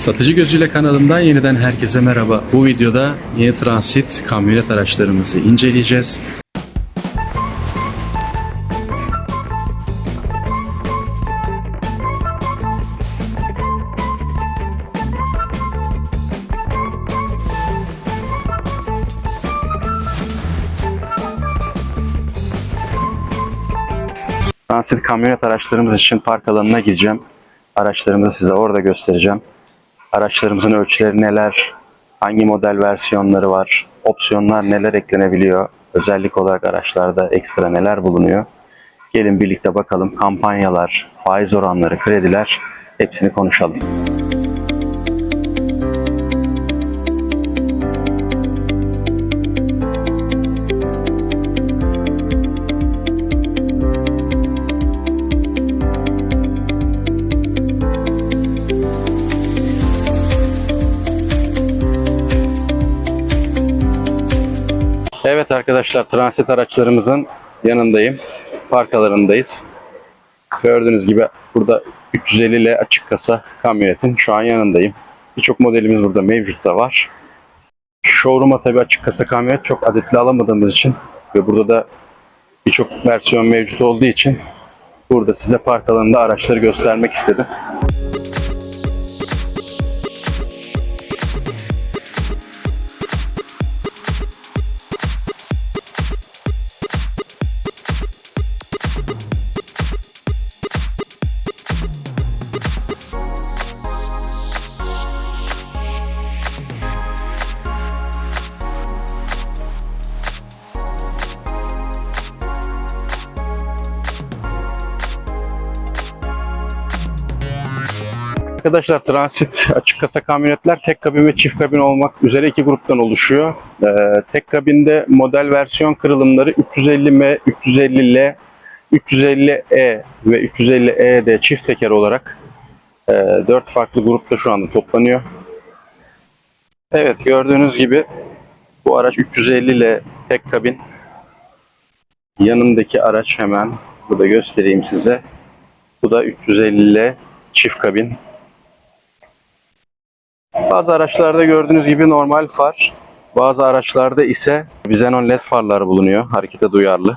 Satıcı Gözüyle kanalımdan yeniden herkese merhaba. Bu videoda yeni transit kamyonet araçlarımızı inceleyeceğiz. Transit kamyonet araçlarımız için park alanına gideceğim. Araçlarımızı size orada göstereceğim. Araçlarımızın ölçüleri neler, hangi model versiyonları var, opsiyonlar neler eklenebiliyor, özellik olarak araçlarda ekstra neler bulunuyor. Gelin birlikte bakalım kampanyalar, faiz oranları, krediler hepsini konuşalım. Evet arkadaşlar transit araçlarımızın yanındayım. Park alanındayız. Gördüğünüz gibi burada 350 ile açık kasa kamyonetin şu an yanındayım. Birçok modelimiz burada mevcut da var. Showroom'a tabii açık kasa kamyonet çok adetli alamadığımız için ve burada da birçok versiyon mevcut olduğu için burada size park alanında araçları göstermek istedim. Arkadaşlar transit açık kasa kamyonetler tek kabin ve çift kabin olmak üzere iki gruptan oluşuyor. Ee, tek kabinde model versiyon kırılımları 350M, 350L, 350E ve 350E'de çift teker olarak e, 4 farklı grupta şu anda toplanıyor. Evet gördüğünüz gibi bu araç 350L tek kabin. Yanındaki araç hemen burada göstereyim size. Bu da 350L çift kabin. Bazı araçlarda gördüğünüz gibi normal far. Bazı araçlarda ise Xenon LED farlar bulunuyor. Harekete duyarlı.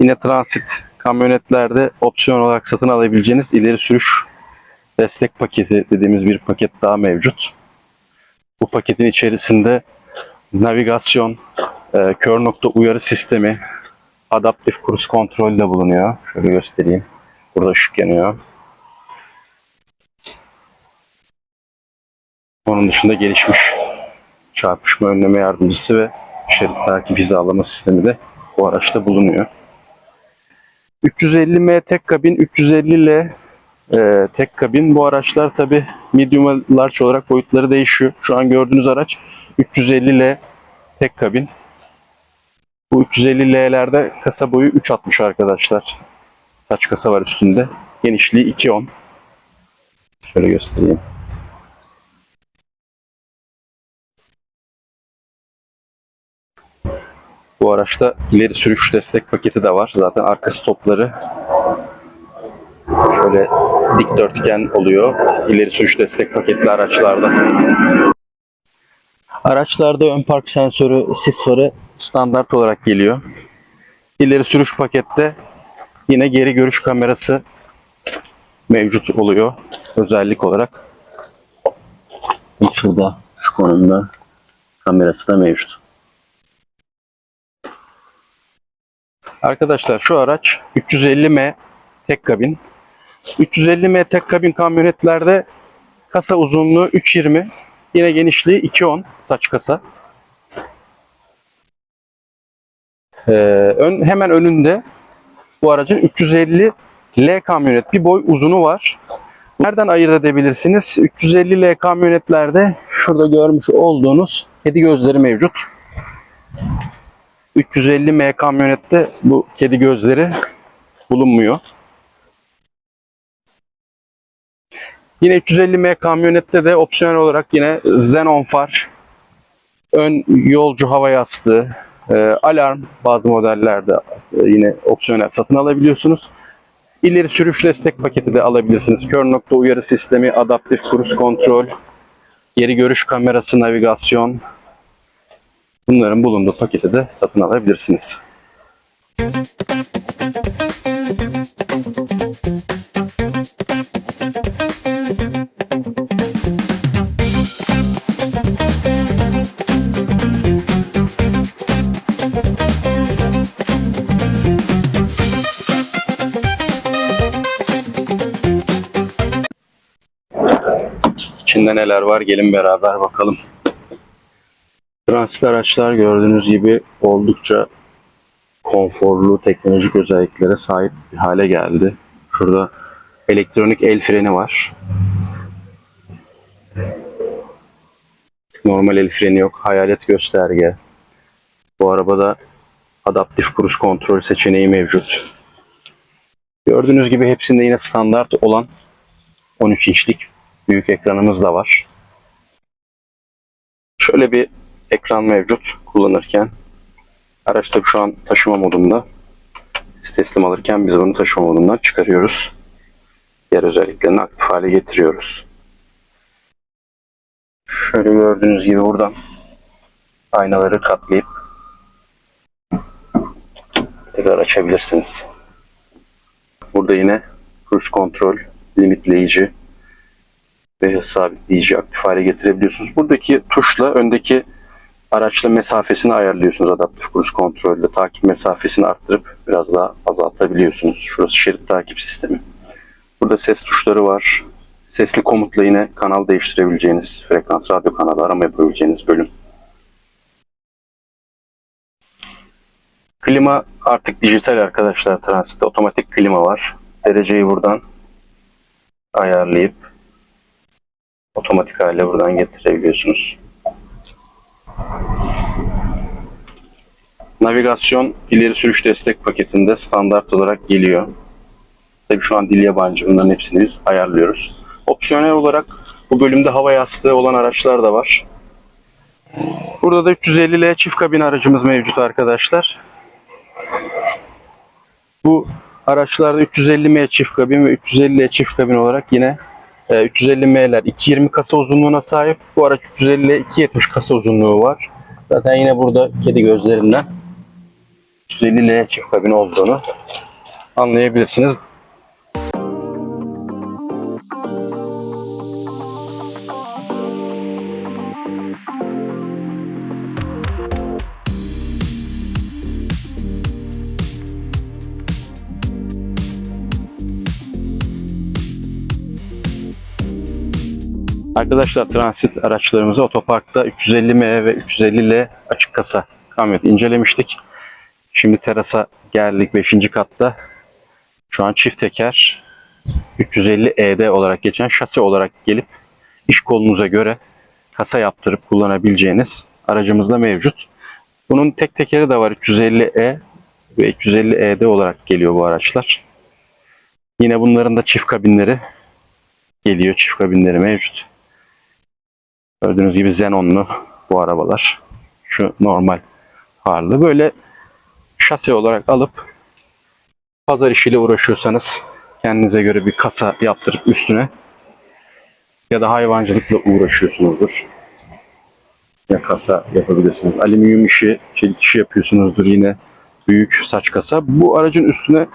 Yine transit kamyonetlerde opsiyon olarak satın alabileceğiniz ileri sürüş destek paketi dediğimiz bir paket daha mevcut. Bu paketin içerisinde navigasyon, e, kör nokta uyarı sistemi, adaptif cruise kontrol de bulunuyor. Şöyle göstereyim. Burada ışık yanıyor. Onun dışında gelişmiş çarpışma önleme yardımcısı ve şerit takip hizalama sistemi de bu araçta bulunuyor. 350M tek kabin, 350L e, tek kabin. Bu araçlar tabi medium large olarak boyutları değişiyor. Şu an gördüğünüz araç 350L tek kabin. Bu 350L'lerde kasa boyu 3.60 arkadaşlar. Saç kasa var üstünde. Genişliği 2.10. Şöyle göstereyim. Bu araçta ileri sürüş destek paketi de var. Zaten arka stopları şöyle dikdörtgen oluyor. İleri sürüş destek paketli araçlarda. Araçlarda ön park sensörü, sis farı standart olarak geliyor. İleri sürüş pakette yine geri görüş kamerası mevcut oluyor özellik olarak. Şurada şu konumda kamerası da mevcut. Arkadaşlar şu araç 350M tek kabin. 350M tek kabin kamyonetlerde kasa uzunluğu 3.20 yine genişliği 2.10 saç kasa. Ee, ön, hemen önünde bu aracın 350L kamyonet bir boy uzunu var. Nereden ayırt edebilirsiniz? 350L kamyonetlerde şurada görmüş olduğunuz kedi gözleri mevcut. 350M kamyonette bu kedi gözleri bulunmuyor. Yine 350M kamyonette de opsiyonel olarak yine xenon far, ön yolcu hava yastığı, e, alarm bazı modellerde e, yine opsiyonel satın alabiliyorsunuz. İleri sürüş destek paketi de alabilirsiniz. Kör nokta uyarı sistemi, adaptif kruz kontrol, geri görüş kamerası, navigasyon. Bunların bulunduğu paketi de satın alabilirsiniz. İçinde neler var gelin beraber bakalım. Transit araçlar gördüğünüz gibi oldukça konforlu teknolojik özelliklere sahip bir hale geldi. Şurada elektronik el freni var. Normal el freni yok. Hayalet gösterge. Bu arabada adaptif kruz kontrol seçeneği mevcut. Gördüğünüz gibi hepsinde yine standart olan 13 inçlik büyük ekranımız da var. Şöyle bir ekran mevcut kullanırken. Araç tabii şu an taşıma modunda. Siz teslim alırken biz bunu taşıma modundan çıkarıyoruz. Diğer özelliklerini aktif hale getiriyoruz. Şöyle gördüğünüz gibi buradan aynaları katlayıp tekrar açabilirsiniz. Burada yine cruise kontrol, limitleyici, ve sabitleyici aktif hale getirebiliyorsunuz. Buradaki tuşla öndeki araçla mesafesini ayarlıyorsunuz adaptif kruz kontrolle. Takip mesafesini arttırıp biraz daha azaltabiliyorsunuz. Şurası şerit takip sistemi. Burada ses tuşları var. Sesli komutla yine kanal değiştirebileceğiniz, frekans radyo kanalı arama yapabileceğiniz bölüm. Klima artık dijital arkadaşlar transitte. Otomatik klima var. Dereceyi buradan ayarlayıp otomatik hale buradan getirebiliyorsunuz. Navigasyon ileri sürüş destek paketinde standart olarak geliyor. Tabii şu an dil yabancı bunların hepsini biz ayarlıyoruz. Opsiyonel olarak bu bölümde hava yastığı olan araçlar da var. Burada da 350L çift kabin aracımız mevcut arkadaşlar. Bu araçlarda 350M çift kabin ve 350L çift kabin olarak yine 350M'ler 220 kasa uzunluğuna sahip. Bu araç 350 270 kasa uzunluğu var. Zaten yine burada kedi gözlerinden 350L çift kabin olduğunu anlayabilirsiniz. Arkadaşlar transit araçlarımızı otoparkta 350M ve 350L açık kasa kamyonet incelemiştik. Şimdi terasa geldik 5. katta. Şu an çift teker 350ED olarak geçen şasi olarak gelip iş kolunuza göre kasa yaptırıp kullanabileceğiniz aracımız da mevcut. Bunun tek tekeri de var 350E ve 350ED olarak geliyor bu araçlar. Yine bunların da çift kabinleri geliyor. Çift kabinleri mevcut. Gördüğünüz gibi Xenon'lu bu arabalar. Şu normal harlı. Böyle şase olarak alıp pazar işiyle uğraşıyorsanız kendinize göre bir kasa yaptırıp üstüne ya da hayvancılıkla uğraşıyorsunuzdur. Ya kasa yapabilirsiniz. Alüminyum işi, çelik işi yapıyorsunuzdur yine büyük saç kasa. Bu aracın üstüne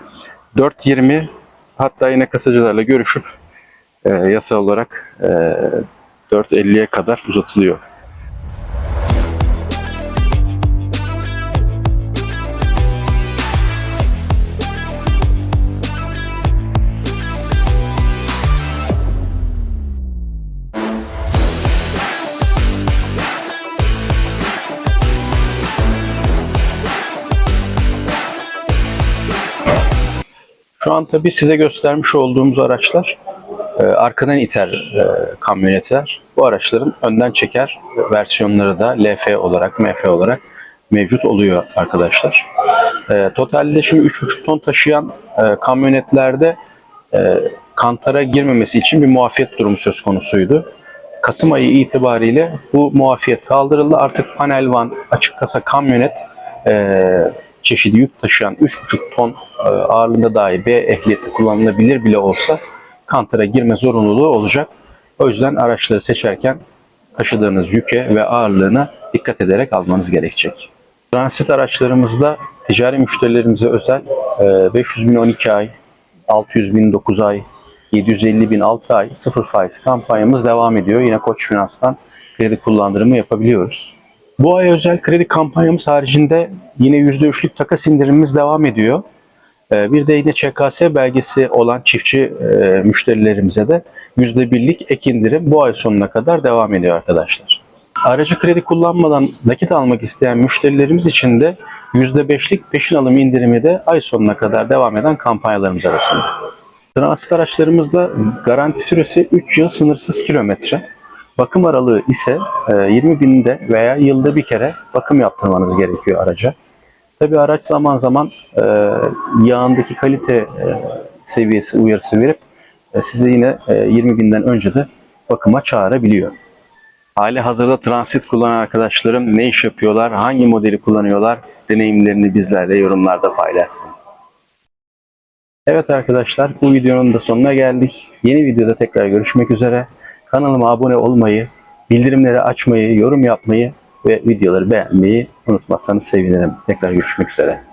420 hatta yine kasacılarla görüşüp e, yasal olarak e, 4.50'ye kadar uzatılıyor. Şu an tabii size göstermiş olduğumuz araçlar e, arkadan iter e, kamyonetler. Bu araçların önden çeker versiyonları da LF olarak, MF olarak mevcut oluyor arkadaşlar. E, totalde şimdi 3,5 ton taşıyan e, kamyonetlerde e, kantara girmemesi için bir muafiyet durumu söz konusuydu. Kasım ayı itibariyle bu muafiyet kaldırıldı. Artık panel van, açık kasa kamyonet e, çeşidi yük taşıyan 3,5 ton e, ağırlığında dahi B ehliyeti kullanılabilir bile olsa kantıra girme zorunluluğu olacak. O yüzden araçları seçerken taşıdığınız yüke ve ağırlığına dikkat ederek almanız gerekecek. Transit araçlarımızda ticari müşterilerimize özel e, 500 bin 12 ay, 600 bin 9 ay, 750 bin 6 ay sıfır faiz kampanyamız devam ediyor. Yine Koç Finans'tan kredi kullandırımı yapabiliyoruz. Bu ay özel kredi kampanyamız haricinde yine %3'lük takas indirimimiz devam ediyor. Ee, Bir de yine ÇKS belgesi olan çiftçi e, müşterilerimize de %1'lik ek indirim bu ay sonuna kadar devam ediyor arkadaşlar. Aracı kredi kullanmadan nakit almak isteyen müşterilerimiz için de %5'lik peşin alım indirimi de ay sonuna kadar devam eden kampanyalarımız arasında. Transit araçlarımızda garanti süresi 3 yıl sınırsız kilometre. Bakım aralığı ise e, 20 binde veya yılda bir kere bakım yaptırmanız gerekiyor araca. Tabi araç zaman zaman e, yağındaki kalite e, seviyesi uyarısı verip e, sizi yine e, 20 binden önce de bakıma çağırabiliyor. Hali hazırda transit kullanan arkadaşlarım ne iş yapıyorlar, hangi modeli kullanıyorlar, deneyimlerini bizlerle yorumlarda paylaşsın. Evet arkadaşlar bu videonun da sonuna geldik. Yeni videoda tekrar görüşmek üzere. Kanalıma abone olmayı, bildirimleri açmayı, yorum yapmayı ve videoları beğenmeyi unutmazsanız sevinirim. Tekrar görüşmek üzere.